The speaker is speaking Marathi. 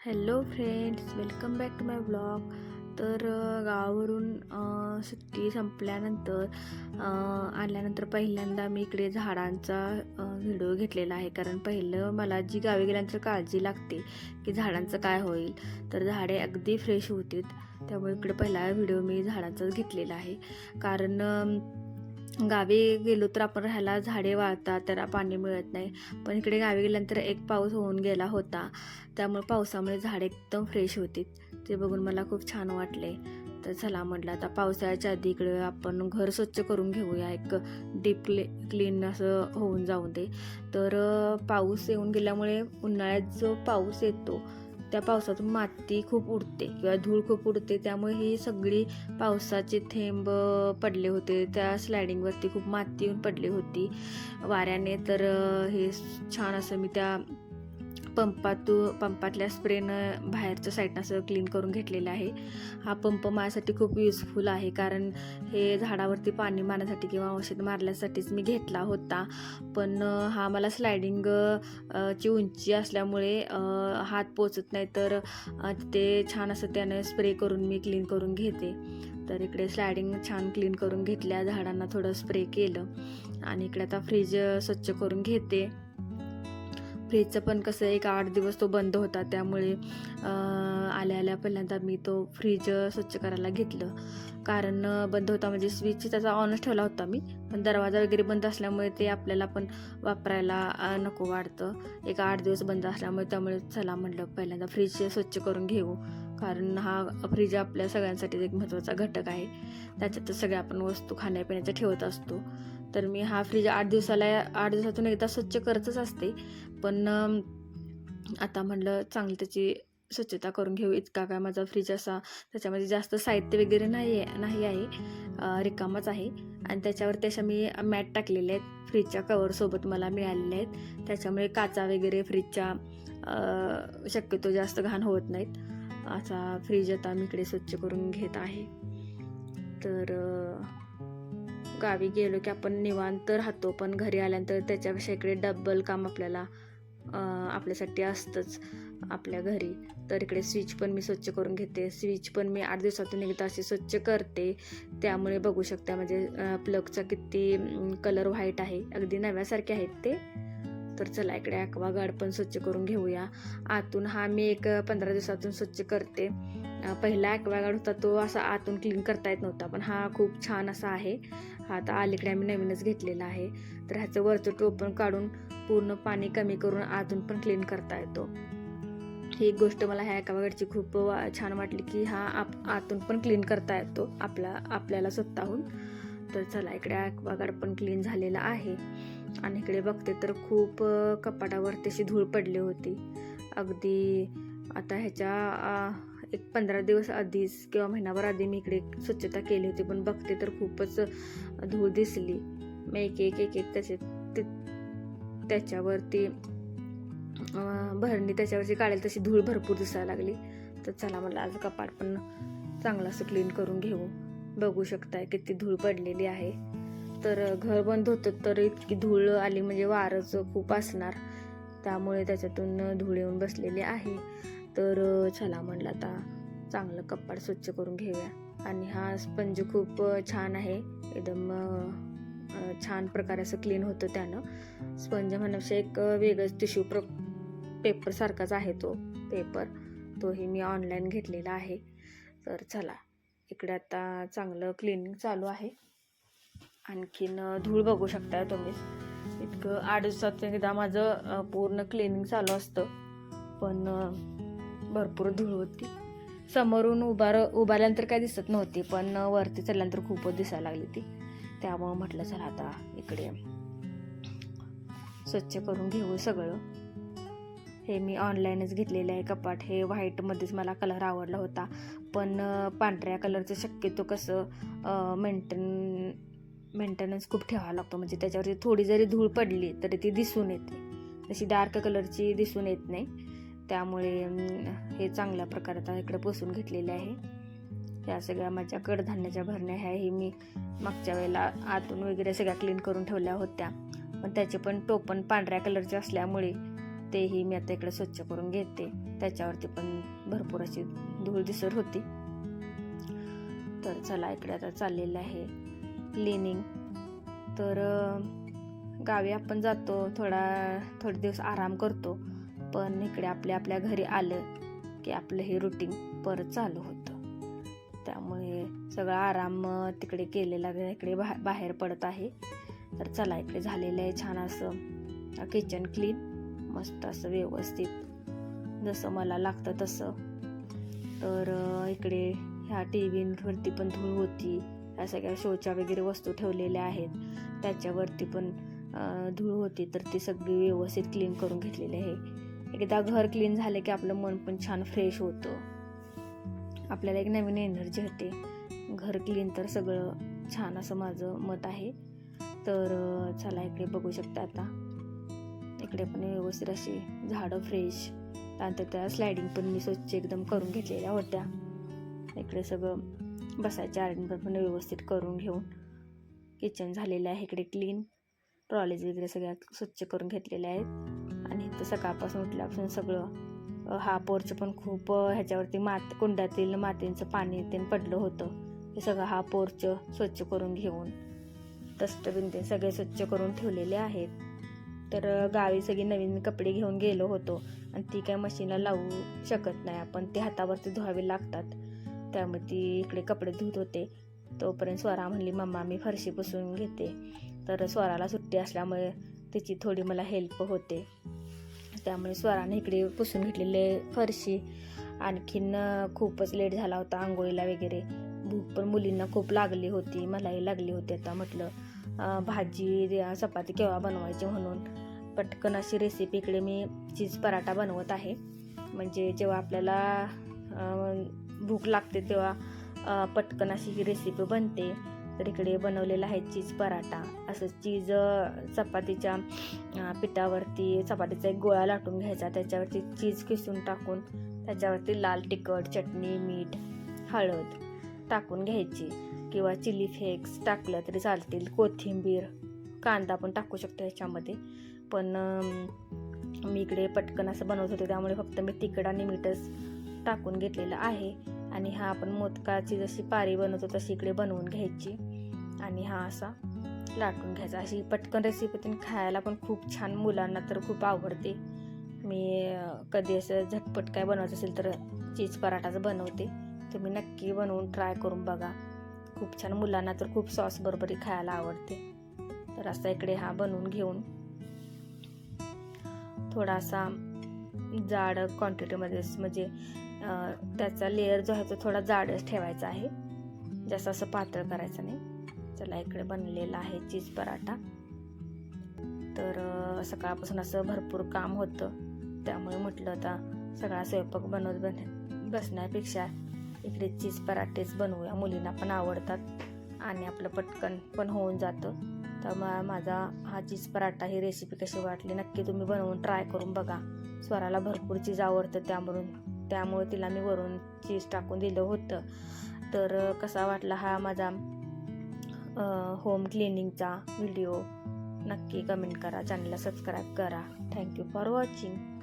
Hello friends welcome back to my blog. तर गावावरून सुट्टी संपल्यानंतर आल्यानंतर पहिल्यांदा मी इकडे झाडांचा व्हिडिओ घेतलेला आहे. कारण पहिलं मला जी गावी गेल्यानंतर काळजी लागते की झाडांचं काय होईल तर झाडे अगदी फ्रेश होतील त्यामुळे इकडे पहिला व्हिडिओ मी झाडांचाच घेतलेला आहे. कारण गावी गेलो तर आपण राहायला झाडे वाळतात त्याला पाणी मिळत नाही. पण इकडे गावी गेल्यानंतर एक पाऊस होऊन गेला होता. त्यामुळे पावसामुळे झाडे एकदम फ्रेश होती. ते बघून मला खूप छान वाटले. तर चला म्हटलं आता पावसाळ्याच्या आधी इकडे आपण घर स्वच्छ करून घेऊया. एक डीप क्ले क्लीन असं होऊन जाऊन दे. तर पाऊस येऊन गेल्यामुळे उन्हाळ्यात जो पाऊस येतो त्या पावसातून माती खूप उडते किंवा धूळ खूप उडते त्यामुळे ही सगळी पावसाचे थेंब पडले होते. त्या स्लायडिंगवरती खूप माती येऊन पडली होती. वाऱ्याने तर हे छान असं मी त्या पंपातू पंपातल्या स्प्रेनं बाहेरच्या साईडनं असं क्लीन करून घेतलेलं आहे. हा पंप माझ्यासाठी खूप युजफुल आहे कारण हे झाडावरती पाणी मारण्यासाठी किंवा औषध मारण्यासाठीच मी घेतला होता. पण हा मला स्लायडिंग ची उंची असल्यामुळे हात पोचत नाही तर ते छान असं त्यानं स्प्रे करून मी क्लीन करून घेते. तर इकडे स्लायडिंग छान क्लीन करून घेतल्या झाडांना थोडं स्प्रे केलं. आणि इकडे आता फ्रीज स्वच्छ करून घेते. फ्रीजचं पण कसं एक आठ दिवस तो बंद होता त्यामुळे आल्या आल्या पहिल्यांदा मी तो फ्रीज स्वच्छ करायला घेतलं. कारण बंद होता म्हणजे स्विच त्याचा ऑनच ठेवला होता मी पण दरवाजा वगैरे बंद असल्यामुळे ते आपल्याला पण वापरायला नको वाटतं. एक आठ दिवस बंद असल्यामुळे त्यामुळे चला म्हटलं पहिल्यांदा फ्रीज स्वच्छ करून घेऊ. कारण हा फ्रीज आपल्या सगळ्यांसाठी एक महत्त्वाचा घटक आहे. त्याच्यात सगळ्या आपण वस्तू खाण्यापिण्याच्या ठेवत असतो. तर मी हा फ्रीज आठ दिवसाला आठ दिवसातून एकदा स्वच्छ करतच असते. पण आता म्हटलं चांगली त्याची स्वच्छता करून घेऊ. इतका काय माझा फ्रीज असा त्याच्यामध्ये जास्त साहित्य वगैरे नाही आहे नाही आहे. रिकामच रिकामाच आहे. आणि त्याच्यावरती अशा मी मॅट टाकलेले आहेत. फ्रीजच्या कवरसोबत मला मिळालेले आहेत. त्याच्यामुळे काचा वगैरे फ्रीजच्या शक्यतो जास्त घाण होत नाहीत. असा फ्रीज आता मी इकडे स्वच्छ करून घेत आहे. तर गावी गेलो की आपण निवांत राहतो पण घरी आल्यानंतर त्याच्यापेक्षा इकडे डबल काम आपल्याला आपल्यासाठी असतंच आपल्या घरी. तर इकडे स्विच पण मी स्वच्छ करून घेते. स्विच पण मी आठ दिवसातून एकदा अशी स्वच्छ करते. त्यामुळे बघू शकता म्हणजे प्लगचा किती कलर व्हाईट आहे. अगदी नव्यासारखे आहेत ते. तर चला इकडे ॲक्वागार्ड पण स्वच्छ करून घेऊया. आतून हा मी एक पंधरा दिवसातून स्वच्छ करते. पहिला ॲक्वागार्ड होता तो असा आतून क्लीन करता येत नव्हता पण हा खूप छान असा आहे. हा आता अलीकडे आम्ही नवीनच घेतलेला आहे. तर ह्याचं वरचं टोपण काढून पूर्ण पाणी कमी करून आतून पण क्लीन करता येतो. ही एक गोष्ट मला ह्या ॲक्वागार्डची खूप वा- छान वाटली की हा आप आतून पण क्लीन करता येतो आपला आपल्याला स्वतःहून. तर चला इकडे ॲक्वागार्ड पण क्लीन झालेला आहे. आणि इकडे बघते तर खूप कपाटावर तशी धूळ पडली होती. अगदी आता ह्याच्या एक पंधरा दिवस आधीच किंवा महिनाभर आधी मी इकडे स्वच्छता केली होती पण बघते तर खूपच धूळ दिसली. मग एक एक एक एक त्याचे ते त्याच्यावरती भरणी त्याच्यावरची काढेल तशी धूळ भरपूर दिसायला लागली. तर चला मला आज कपाट पण चांगलं असं क्लीन करून घेऊ. बघू शकताय किती धूळ पडलेली आहे. तर घर बंद होतं तर इतकी धूळ आली म्हणजे वारंच खूप असणार. त्यामुळे त्याच्यातून धूळ येऊन बसलेली आहे. तर चला म्हणलं आता चांगलं कपाट स्वच्छ करून घेऊया. आणि हा स्पंज खूप छान आहे. एकदम छान प्रकारे असं क्लीन होतं त्यानं. स्पंज म्हणण्यापेक्षा एक वेगळंच टिश्यू प्र पेपर सारखाच आहे तो पेपर तोही मी ऑनलाईन घेतलेला आहे. तर चला इकडे आता चांगलं क्लिनिंग चालू आहे. आणखीन धूळ बघू शकता तुम्ही. इतकं आठ दिवसात एकदा माझं पूर्ण क्लिनिंग चालू असतं. पण भरपूर धूळ होती. समोरून उभार उभारल्यानंतर काय दिसत नव्हती पण वरती चढल्यानंतर खूपच दिसायला लागली ती. त्यामुळं म्हटलं चला आता इकडे स्वच्छ करून घेऊ सगळं. हे मी ऑनलाईनच घेतलेलं आहे कपाट. हे व्हाईटमध्येच मला कलर आवडला होता. पण पांढऱ्या कलरचं शक्यतो कसं मेंटेन मेंटेनन्स खूप ठेवावा लागतो. म्हणजे त्याच्यावरती थोडी जरी धूळ पडली तरी ती दिसून येते. तशी डार्क कलरची दिसून येत नाही. त्यामुळे हे चांगल्या प्रकारे आता इकडे पुसून घेतलेले आहे. या सगळ्या माझ्या कडधान्याच्या भरण्या ह्या हे मी मागच्या वेळेला आतून वगैरे सगळ्या क्लीन करून ठेवल्या होत्या. पण त्याचे पण टोपण पांढऱ्या कलरचे असल्यामुळे तेही मी आता इकडे स्वच्छ करून घेते. त्याच्यावरती पण भरपूर अशी धूळ दिसत होती. तर चला इकडे आता चाललेलं आहे क्लिनिंग तर गावी आपण जातो थोडा थोडे दिवस आराम करतो. पण इकडे आपल्या आपल्या घरी आलं की आपलं हे रुटीन परत चालू होतं. त्यामुळे सगळा आराम तिकडे केलेला इकडे बा बाहेर पडत आहे. तर चला इकडे झालेलं आहे छान असं किचन क्लीन मस्त असं व्यवस्थित. जसं मला लागतं तसं. तर इकडे ह्या टी व्हीवरती पण धूळ होती. ह्या सगळ्या शोच्या वगैरे वस्तू ठेवलेल्या आहेत. त्याच्यावरती पण धूळ होती तर ती सगळी व्यवस्थित क्लीन करून घेतलेली आहे. एकदा घर क्लीन झालं की आपलं मन पण छान फ्रेश होतं. आपल्याला एक नवीन एनर्जी होते घर क्लीन तर सगळं छान असं माझं मत आहे. तर चला इकडे बघू शकता आता. इकडे पण व्यवस्थित अशी झाडं फ्रेश त्यानंतर त्या स्लायडिंग पण मी स्वच्छ एकदम करून घेतलेल्या होत्या. इकडे सगळं बसायच्या अरेंजमेंट पण व्यवस्थित करून घेऊन. किचन झालेलं आहे इकडे क्लीन ट्रॉलीज वगैरे सगळ्या स्वच्छ करून घेतलेल्या आहेत. तर सकाळपासून उठल्यापासून सगळं हा पोर्च पण खूप ह्याच्यावरती मात कुंड्यातील मातींचं पाणी ते पडलं होतं. हे सगळं हा पोरचं स्वच्छ करून घेऊन डस्टबिन ते सगळे स्वच्छ करून ठेवलेले आहेत. तर गावी सगळी नवीन कपडे घेऊन गेलो होतो आणि ती काय मशीनला लावू शकत नाही. आपण ते हातावरती धुवावे लागतात. त्यामुळे ती इकडे कपडे धुत होते. तोपर्यंत स्वरा म्हणली मम्मा मी फरशी पुसून घेते. तर स्वराला सुट्टी असल्यामुळे तिची थोडी मला हेल्प होते. त्यामुळे स्वराने इकडे पुसून घेतलेले फरशी. आणखीन खूपच लेट झाला होता आंघोळीला वगैरे. भूक पण मुलींना खूप लागली होती मलाही लागली होती आता म्हटलं. भाजी चपाती केव्हा बनवायची म्हणून. पटकन अशी रेसिपी इकडे मी चीज पराठा बनवत आहे. म्हणजे जेव्हा आपल्याला भूक लागते तेव्हा पटकन अशी ही रेसिपी बनते. तर इकडे बनवलेला आहे चीज पराठा. असं चीज चपातीच्या पिठावरती चपातीचा एक गोळा लाटून घ्यायचा. त्याच्यावरती चीज किसून टाकून त्याच्यावरती लाल तिखट चटणी मीठ हळद टाकून घ्यायची. किंवा चिली फ्लेक्स टाकलं तरी चालतील. कोथिंबीर कांदा पण टाकू शकतो ह्याच्यामध्ये. पण मी इकडे पटकन असं बनवत होते. त्यामुळे फक्त मी तिखट आणि मीठच टाकून घेतलेलं आहे. आणि हा आपण मोदकाची जशी पारी बनवतो तशी इकडे बनवून घ्यायची. आणि हा असा लाटून घ्यायचा. अशी पटकन रेसिपी पण खायला पण खूप छान मुलांना तर खूप आवडते. मी कधी असं झटपट काय बनवायचं असेल तर चीज पराठाच बनवते. तुम्ही नक्की बनवून ट्राय करून बघा. खूप छान मुलांना तर खूप सॉस बरोबरी खायला आवडते. तर असा इकडे हा बनवून घेऊन थोडासा जाड क्वांटिटीमध्ये म्हणजे त्याचा लेअर जो आहे तो थोडा जाडच ठेवायचा आहे. जास्त असं पातळ करायचं नाही. चला इकडे बनलेला आहे चीज पराठा. तर सकाळपासून असं भरपूर काम होतं. त्यामुळे म्हटलं आता सगळा स्वयंपाक बनवत बन बसण्यापेक्षा इकडे चीज पराठेच बनवूया. मुलींना पण आवडतात आणि आपलं पटकन पण होऊन जातं. त्यामुळे माझा हा चीज पराठा ही रेसिपी कशी वाटली नक्की तुम्ही बनवून ट्राय करून बघा. स्वराला भरपूर चीज आवडतं त्यामधून त्यामुळे तिला मी वरून चीज टाकून दिलं होतं. तर कसा वाटला हा माझा होम क्लिनिंगचा व्हिडिओ नक्की कमेंट करा. चॅनलला सबस्क्राईब करा. Thank you for watching